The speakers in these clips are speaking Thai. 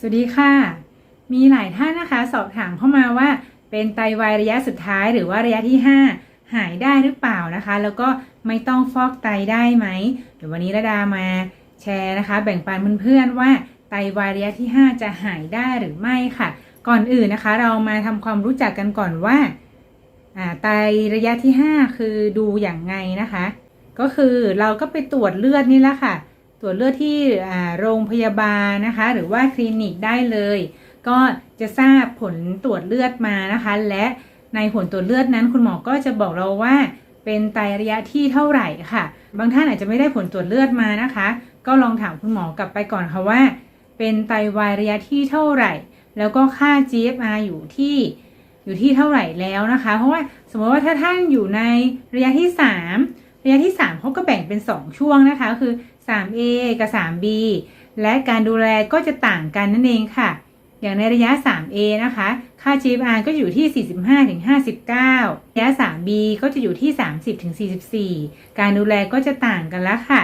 สวัสดีค่ะ มีหลายท่านนะคะ สอบถามเข้ามาว่า เป็นไตวายระยะสุดท้ายหรือว่าระยะที่ 5 หายได้หรือเปล่านะคะ แล้วก็ไม่ต้องฟอกไตได้ไหมเดี๋ยววันนี้ระดามาแชร์นะคะ แบ่งปันเพื่อนๆว่าไตวายระยะที่ 5 จะหายได้หรือไม่ค่ะ ก่อนอื่นนะคะ เรามาทำความรู้จักกันก่อนว่าอ่าไตระยะที่ 5 คือดูอย่างไงนะคะ ก็คือเราก็ไปตรวจเลือดนี่แหละค่ะ ตรวจเลือดที่โรงพยาบาลนะคะ หรือว่าคลินิกได้เลย ก็จะทราบผลตรวจเลือดมานะคะ และในผลตรวจเลือดนั้นคุณหมอก็จะบอกเราว่า เป็นไตระยะที่เท่าไหร่ค่ะ บางท่านอาจจะไม่ได้ผลตรวจเลือดมานะคะ ก็ลองถามคุณหมอกลับไปก่อนค่ะว่า เป็นไตวายระยะที่เท่าไหร่ แล้วก็ค่า GFR อยู่ที่อยู่ที่เท่าไหร่แล้วนะคะ เพราะว่าสมมติว่าถ้าท่านอยู่ในระยะที่ 3 ระยะที่3เขาก็แบ่งเป็น 2 ช่วงนะคะคือ 3A กับ 3B และการดูแลก็จะต่างกันนั่นเองค่ะ อย่างในระยะ 3A นะคะ ค่า GFR ก็อยู่ที่ 45ถึง59 ระยะ 3B ก็จะอยู่ที่ 30ถึง44 การดูแลก็จะต่างกันแล้วค่ะ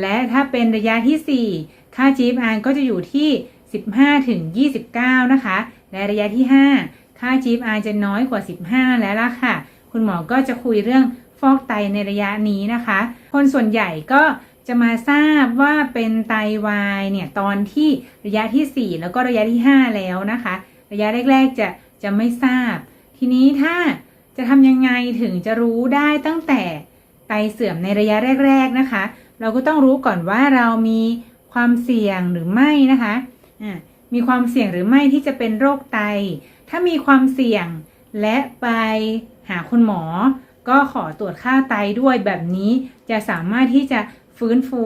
และถ้าเป็นระยะที่ 4 ค่า GFR ก็จะอยู่ที่ 15ถึง29 นะคะ และระยะที่ 5 ค่า GFR จะน้อยกว่า 15 แล้วล่ะค่ะ คุณหมอก็จะคุยเรื่อง ฟอกไตในระยะนี้นะคะ คนส่วนใหญ่ก็จะมาทราบว่าเป็นไตวายเนี่ยตอนที่ระยะที่ 4 แล้วก็ระยะที่ 5 แล้วนะคะ ระยะแรก ๆ จะจะไม่ทราบ ทีนี้ถ้าจะทำยังไงถึงจะรู้ได้ตั้งแต่ไตเสื่อมในระยะแรก ๆนะคะ เราก็ต้องรู้ก่อนว่าเรามีความเสี่ยงหรือไม่นะคะมีความเสี่ยงหรือไม่ที่จะเป็นโรคไต ถ้ามีความเสี่ยงและไปหาคุณหมอ ก็ขอตรวจค่าไตด้วยแบบนี้จะสามารถที่จะฟื้นฟู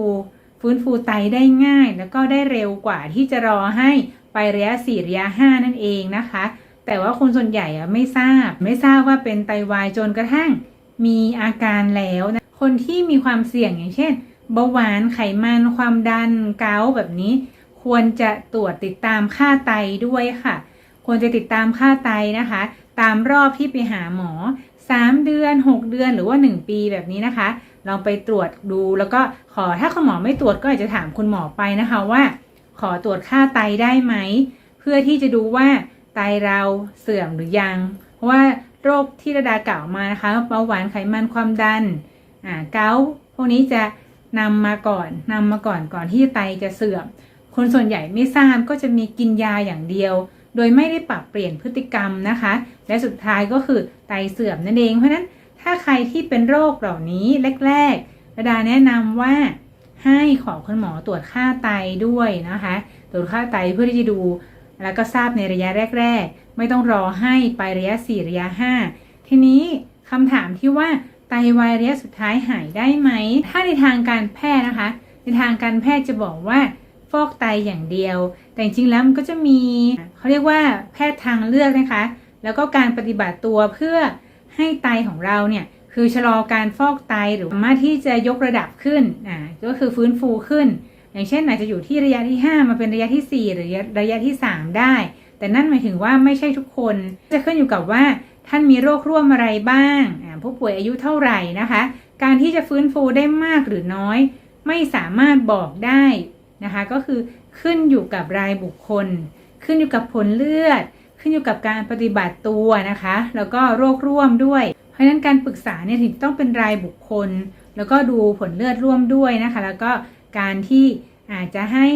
ฟื้นฟูไตได้ง่าย แล้วก็ได้เร็วกว่าที่จะรอให้ไประยะ4ระยะ5นั่นเองนะคะ แต่ว่าคนส่วนใหญ่อะไม่ทราบ ไม่ทราบว่าเป็นไตวายจนกระทั่งมีอาการแล้วนะคนที่มีความเสี่ยงอย่างเช่นเบาหวานไขมันความดันเกาต์แบบนี้ ควรจะตรวจติดตามค่าไตด้วยค่ะ ควรจะติดตามค่าไตนะคะ ตามรอบที่ไปหาหมอ 3 เดือน 6 เดือนหรือว่า 1 ปีแบบนี้นะคะ ลองไปตรวจดูแล้วก็ขอถ้าคุณหมอไม่ตรวจก็อาจจะถามคุณหมอไปนะคะว่า ขอตรวจค่าไตได้ไหม เพื่อที่จะดูว่าไตเราเสื่อมหรือยัง เพราะว่าโรคที่ระดากล่าวมานะคะเบาหวานไขมันความดันอ่าเกาพวกนี้จะนำมาก่อนนำมาก่อนก่อนที่ไตจะเสื่อม คนส่วนใหญ่ไม่ทราบก็จะมีกินยาอย่างเดียว โดยไม่ได้ปรับเปลี่ยนพฤติกรรมนะคะ และสุดท้ายก็คือไตเสื่อมนั่นเอง เพราะนั้นถ้าใครที่เป็นโรคเหล่านี้แรกๆระดาแนะนำว่าให้ขอคุณหมอตรวจค่าไตด้วยนะคะ ตรวจค่าไตเพื่อที่จะดู แล้วก็ทราบในระยะแรก ๆ ไม่ต้องรอให้ไประยะ 4 ระยะ 5 ทีนี้คำถามที่ว่าไตวายระยะสุดท้ายหายได้ไหม ถ้าในทางการแพทย์นะคะ ในทางการแพทย์จะบอกว่า ฟอกไตอย่างเดียว แต่จริงๆแล้วมันก็จะมีเขาเรียกว่าแพทย์ทางเลือกนะคะ แล้วก็การปฏิบัติตัวเพื่อให้ไตของเราเนี่ยคือชะลอการฟอกไตหรือสามารถที่จะยกระดับขึ้นอ่าก็คือฟื้นฟูขึ้น อย่างเช่นอาจจะอยู่ที่ระยะที่ 5 มาเป็นระยะที่ 4 หรือระยะที่ 3 ได้ แต่นั่นหมายถึงว่าไม่ใช่ทุกคน จะขึ้นอยู่กับว่าท่านมีโรคร่วมอะไรบ้างผู้ป่วยอายุเท่าไหร่นะคะ การที่จะฟื้นฟูได้มากหรือน้อย ไม่สามารถบอกได้ นะคะก็คือขึ้นอยู่กับรายบุคคล ขึ้นอยู่กับผลเลือด ขึ้นอยู่กับการปฏิบัติตัวนะคะ แล้วก็โรคร่วมด้วย เพราะฉะนั้นการปรึกษาเนี่ยถึงต้องเป็นรายบุคคล แล้วก็ดูผลเลือดร่วมด้วยนะคะ แล้วก็การที่อาจจะให้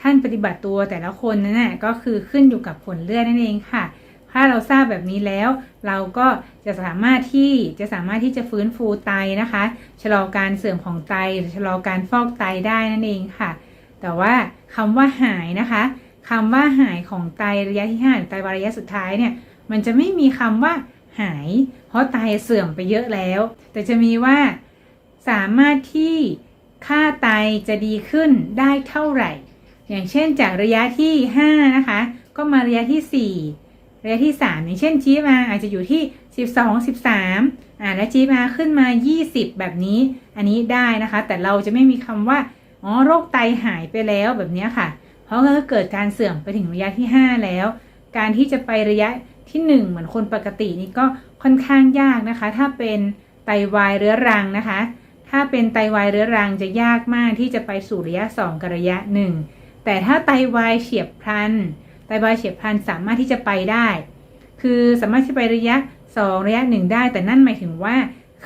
ท่านปฏิบัติตัวแต่ละคนนั้นนะก็คือขึ้นอยู่กับผลเลือดนั่นเองค่ะ ถ้าเราทราบแบบนี้แล้ว เราก็จะสามารถที่จะสามารถที่จะฟื้นฟูไตนะคะ ชะลอการเสื่อมของไตหรือชะลอการฟอกไตได้นั่นเองค่ะ แต่ว่าคำว่าหายนะคะคำว่าหายของไตระยะที่5หรือไตวาระยะสุดท้ายเนี่ยมันจะไม่มีคำว่าหาย เพราะไตเสื่อมไปเยอะแล้ว แต่จะมีว่าสามารถที่ค่าไตจะดีขึ้นได้เท่าไหร่ อย่างเช่นจากระยะที่ 5 นะคะ ก็มาระยะที่ 4 ระยะที่ 3 อย่างเช่น GFR อาจจะอยู่ที่ 12 13อ่าและ GFR ขึ้นมา 20 แบบนี้ อันนี้ได้นะคะ แต่เราจะไม่มีคำว่า อ๋อโรคไตหายไปแล้วแบบนี้ค่ะ เพราะว่าเกิดการเสื่อมไปถึงระยะที่ 5 แล้ว การที่จะไประยะที่ 1 เหมือนคนปกตินี่ก็ค่อนข้างยากนะคะ ถ้าเป็นไตวายเรื้อรังนะคะ ถ้าเป็นไตวายเรื้อรังจะยากมากที่จะไปสู่ระยะ 2 กับระยะ 1 แต่ถ้าไตวายเฉียบพลัน ไตวายเฉียบพลันสามารถที่จะไปได้ คือสามารถที่จะไประยะ 2 ระยะ 1 ได้ แต่นั่นหมายถึงว่า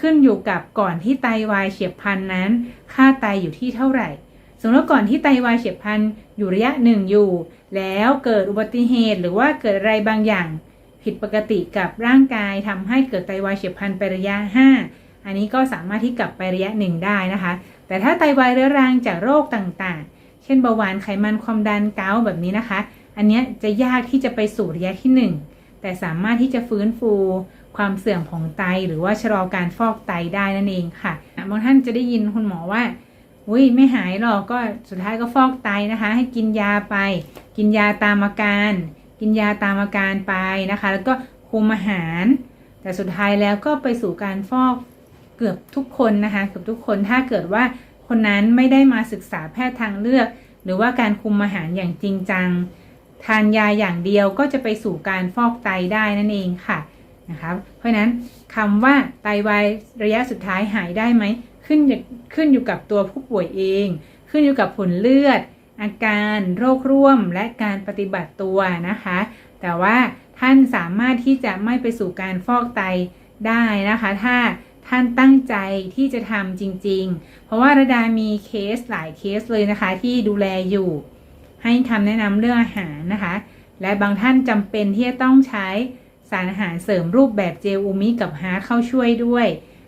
ขึ้นอยู่กับก่อนที่ไตวายเฉียบพลันนั้น ค่าไตอยู่ที่เท่าไหร่ สมมติว่าก่อนที่ไตวายเฉียบพลันอยู่ระยะหนึ่งอยู่ แล้วเกิดอุบัติเหตุหรือว่าเกิดอะไรบางอย่าง ผิดปกติกับร่างกายทำให้เกิดไตวายเฉียบพลันไประยะ 5 อันนี้ก็สามารถที่กลับไประยะหนึ่งได้นะคะ แต่ถ้าไตวายเรื้อรังจากโรคต่างๆ เช่นเบาหวานไขมันความดันเกาต์แบบนี้นะคะ อันนี้จะยากที่จะไปสู่ระยะที่ 1 แต่สามารถที่จะฟื้นฟูความเสื่อมของไตหรือว่าชะลอการฟอกไตได้นั่นเองค่ะบางท่านจะได้ยินคุณหมอว่า อุ้ยไม่หายหรอกก็สุดท้ายก็ฟอกไตนะคะ ให้กินยาไป กินยาตามอาการ กินยาตามอาการไปนะคะ แล้วก็คุมอาหาร แต่สุดท้ายแล้วก็ไปสู่การฟอกเกือบทุกคนนะคะเกือบทุกคนถ้าเกิดว่าคนนั้นไม่ได้มาศึกษาแพทย์ทางเลือก หรือว่าการคุมอาหารอย่างจริงจัง ทานยาอย่างเดียวก็จะไปสู่การฟอกไตได้นั่นเองค่ะนะคะเพราะฉะนั้นคำว่าไตวายระยะสุดท้ายหายได้ไหม ขึ้นขึ้นอยู่กับตัวผู้ป่วยเอง ขึ้นอยู่กับผลเลือด อาการโรคร่วมและการปฏิบัติตัวนะคะ แต่ว่าท่านสามารถที่จะไม่ไปสู่การฟอกไตได้นะคะ ถ้าท่านตั้งใจที่จะทำจริง ๆ เพราะว่าระดามีเคสหลายเคสเลยนะคะ ที่ดูแลอยู่ ให้คำแนะนำเรื่องอาหารนะคะ และบางท่านจำเป็นที่จะต้องใช้สารอาหารเสริมรูปแบบเจลอูมิกับฮาร์ดเข้าช่วยด้วย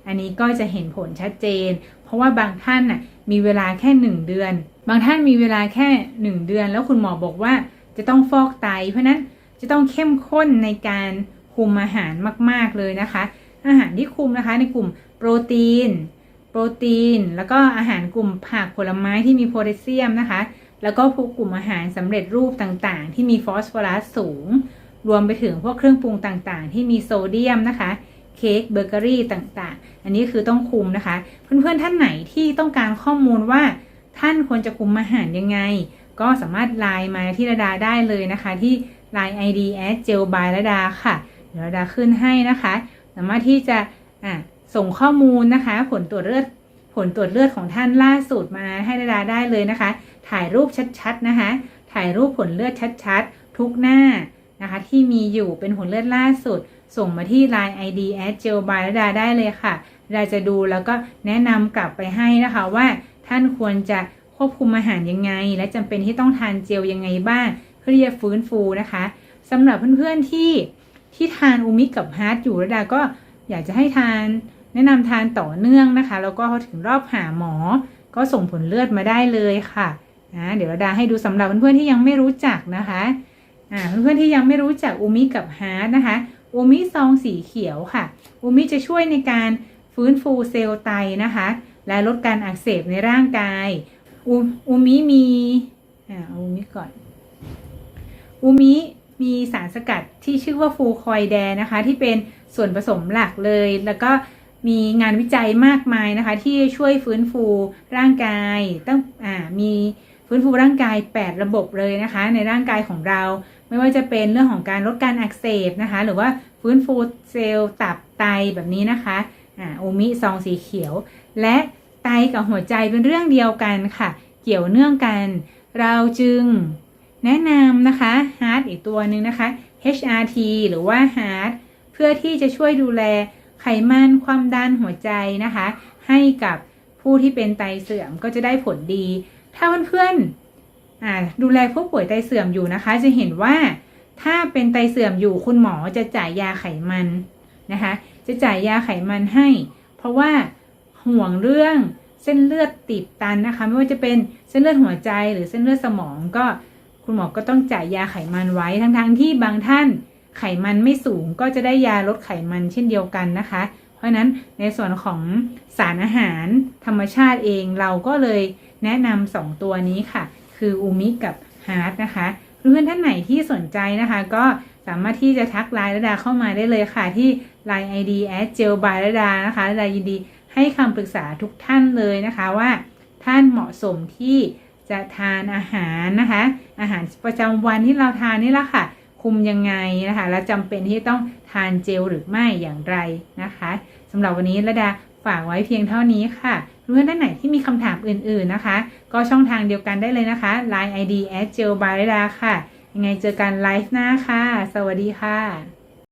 อันนี้ก็จะเห็นผลชัดเจน เพราะว่าบางท่านน่ะมีเวลาแค่ 1 เดือน บางท่านมีเวลาแค่ 1 เดือน แล้วคุณหมอบอกว่าจะต้องฟอกไต เพราะนั้นจะต้องเข้มข้นในการคุมอาหารมาก ๆเลยนะคะ อาหารที่คุมนะคะในกลุ่มโปรตีน โปรตีน แล้วก็อาหารกลุ่มผักผลไม้ที่มีโพแทสเซียมนะคะ แล้วก็พวกกลุ่มอาหารสำเร็จรูปต่างๆ ที่มีฟอสฟอรัสสูง รวมไปถึงพวกเครื่องปรุงต่างๆ ที่มีโซเดียมนะคะ เค้กเบเกอรี่ต่างๆ อันนี้คือต้องคุมนะคะ เพื่อนๆท่านไหนที่ต้องการข้อมูลว่าท่านควรจะคุมอาหารยังไง ก็สามารถไลน์มาที่ระดาได้เลยนะคะ ที่ Line ID at gel by ระดาค่ะเดี๋ยวระดาขึ้นให้นะคะ สามารถที่จะะส่งข้อมูลนะคะ ผลตรวจเลือดผลตรวจเลือดของท่านล่าสุดมาให้ระดาได้เลยนะคะ ถ่ายรูปชัดๆนะคะ ถ่ายรูปผลเลือดชัดๆ ทุกหน้า นะคะที่มีอยู่เป็นผลเลือดล่าสุด ส่งมาที่ Line ID at gel by ระดาได้เลยค่ะเราจะดูแล้วก็แนะนำกลับไปให้นะคะว่าท่านควรจะควบคุมอาหารยังไง และจำเป็นที่ต้องทานเจลยังไงบ้าง เพื่อที่จะฟื้นฟูนะคะสำหรับเพื่อนๆที่ที่ทานอูมิกับฮาร์ดอยู่ระดาก็อยากจะให้ทานแนะนำทานต่อเนื่องนะคะ แล้วก็พอถึงรอบหาหมอ ก็ส่งผลเลือดมาได้เลยค่ะนะเดี๋ยวระดาให้ดูสำหรับเพื่อนๆที่ยังไม่รู้จักนะคะ อ่าเพื่อนๆที่ยังไม่รู้จักอูมิกับฮาร์ดนะคะอูมิซองสีเขียวค่ะอูมิจะช่วยในการฟื้นฟูเซลล์ไตนะคะ และลดการอักเสบในร่างกายอูมิมีอ่าอูมิก่อนอูมิมีสารสกัดที่ชื่อว่าฟูคอยแดนะคะ ที่เป็นส่วนผสมหลักเลย แล้วก็มีงานวิจัยมากมายนะคะ ที่ช่วยฟื้นฟูร่างกายตั้งอ่ามี ฟื้นฟูร่างกาย 8 ระบบเลยนะคะ ในร่างกายของเรา ไม่ว่าจะเป็นเรื่องของการลดการอักเสบนะคะ หรือว่าฟื้นฟูเซลล์ตับไตแบบนี้นะคะอ่าโอมิซองสีเขียว และไตกับหัวใจเป็นเรื่องเดียวกันค่ะ เกี่ยวเนื่องกัน เราจึงแนะนำนะคะ Heart อีกตัวหนึ่งนะคะ HRT หรือว่า Heart เพื่อที่จะช่วยดูแลไขมันความดันหัวใจนะคะ ให้กับผู้ที่เป็นไตเสื่อมก็จะได้ผลดี ถ้าเพื่อนๆดูแลผู้ป่วยไตเสื่อมอยู่นะคะ จะเห็นว่าถ้าเป็นไตเสื่อมอยู่คุณหมอจะจ่ายยาไขมันนะคะ จะจ่ายยาไขมันให้ เพราะว่าห่วงเรื่องเส้นเลือดติดตันนะคะ ไม่ว่าจะเป็นเส้นเลือดหัวใจหรือเส้นเลือดสมองก็คุณหมอก็ต้องจ่ายยาไขมันไว้ทั้งๆทที่บางท่านไขมันไม่สูงก็จะได้ยาลดไขมันเช่นเดียวกันนะคะ เพราะฉะนั้นในส่วนของสารอาหารธรรมชาติเองเราก็เลยแนะนำสองตัวนี้ค่ะ คืออูมิกับฮาร์ดนะคะเพื่อนท่านไหนที่สนใจนะคะ ก็สามารถที่จะทักไลน์ระดาเข้ามาได้เลยค่ะ ที่ Line ID at gel by ระดานะคะระดายินดีให้คำปรึกษาทุกท่านเลยนะคะว่าท่านเหมาะสมที่จะทานอาหารนะคะ อาหารประจำวันที่เราทานนี่แหละค่ะ คุมยังไงนะคะ และจำเป็นที่ต้องทานเจลหรือไม่อย่างไรนะคะสำหรับวันนี้ระดาฝากไว้เพียงเท่านี้ค่ะเพื่อนท่านไหนที่มีคำถามอื่นๆนะคะ ก็ช่องทางเดียวกันได้เลยนะคะ Line ID @gelbarida ค่ะ ยังไงเจอกันไลฟ์หน้าค่ะ สวัสดีค่ะ